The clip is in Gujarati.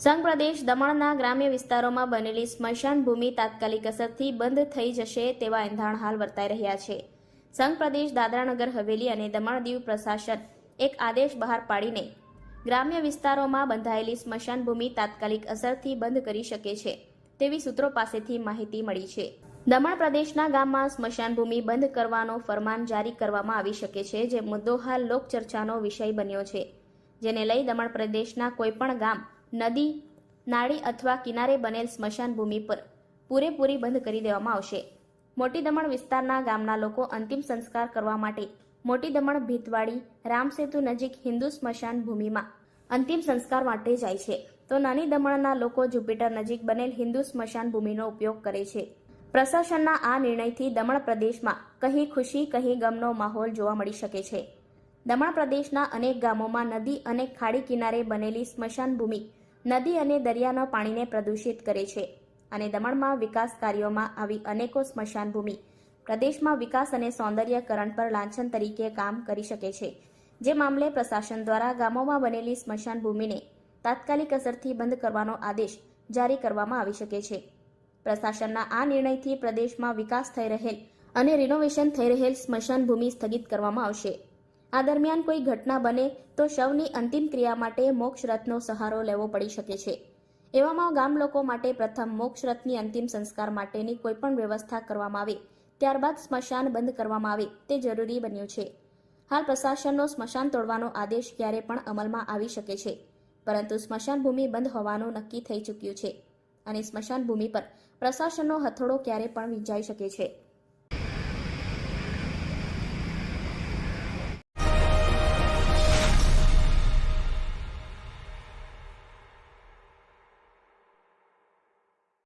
સંઘ પ્રદેશ દમણના ગ્રામ્ય વિસ્તારોમાં બનેલી સ્મશાન ભૂમિ તાત્કાલિક અસરથી બંધ થઈ જશે તેવા એંધાણ હાલ વર્તાઈ રહ્યા છે. સંઘ પ્રદેશ દાદરાનગર હવેલી અને દમણ દીવ પ્રશાસન એક આદેશ બહાર પાડીને ગ્રામ્ય વિસ્તારોમાં બંધાયેલી સ્મશાન ભૂમિ તાત્કાલિક અસરથી બંધ કરી શકે છે તેવી સૂત્રો પાસેથી માહિતી મળી છે. દમણ પ્રદેશના ગામમાં સ્મશાન ભૂમિ બંધ કરવાનો ફરમાન જારી કરવામાં આવી શકે છે, જે મુદ્દો હાલ લોકચર્ચાનો વિષય બન્યો છે. જેને લઈ દમણ પ્રદેશના કોઈપણ ગામ નદી, નાળી અથવા કિનારે બનેલ સ્મશાન ભૂમિ પર પૂરેપૂરી બંધ કરી દેવામાં આવશે. મોટી દમણ વિસ્તારના ગામના લોકો અંતિમ સંસ્કાર કરવા માટે મોટી દમણ ભીતવાડી રામસેતુ નજીક હિન્દુ સ્મશાન ભૂમિમાં અંતિમ સંસ્કાર માટે જાય છે. તો નાની દમણના લોકો જુપિટર નજીક બનેલ હિન્દુ સ્મશાન ભૂમિનો ઉપયોગ કરે છે. પ્રશાસનના આ નિર્ણયથી દમણ પ્રદેશમાં કહી ખુશી કહી ગમનો માહોલ જોવા મળી શકે છે. દમણ પ્રદેશના અનેક ગામોમાં નદી અને ખાડી કિનારે બનેલી સ્મશાન ભૂમિ નદી અને દરિયાના પાણીને પ્રદૂષિત કરે છે અને દમણમાં વિકાસ કાર્યોમાં આવી અનેકો સ્મશાન ભૂમિ પ્રદેશમાં વિકાસ અને સૌંદર્યકરણ પર લાંછન તરીકે કામ કરી શકે છે. જે મામલે પ્રશાસન દ્વારા ગામોમાં બનેલી સ્મશાન ભૂમિને તાત્કાલિક અસરથી બંધ કરવાનો આદેશ જારી કરવામાં આવી શકે છે. પ્રશાસનના આ નિર્ણયથી પ્રદેશમાં વિકાસ થઈ રહેલ અને રિનોવેશન થઈ રહેલ સ્મશાન ભૂમિ સ્થગિત કરવામાં આવશે. આ દરમિયાન કોઈ ઘટના બને તો શવની અંતિમ ક્રિયા માટે મોક્ષ રથનો સહારો લેવો પડી શકે છે. એવામાં ગામ લોકો માટે પ્રથમ મોક્ષ રથની અંતિમ સંસ્કાર માટેની કોઈપણ વ્યવસ્થા કરવામાં આવે, ત્યારબાદ સ્મશાન બંધ કરવામાં આવે, તે જરૂરી બન્યું છે. હાલ પ્રશાસનનો સ્મશાન તોડવાનો આદેશ ક્યારે પણ અમલમાં આવી શકે છે, પરંતુ સ્મશાન ભૂમિ બંધ હોવાનું નક્કી થઈ ચૂક્યું છે અને સ્મશાન ભૂમિ પર પ્રશાસનનો હથોડો ક્યારે પણ વિંજાઈ શકે છે.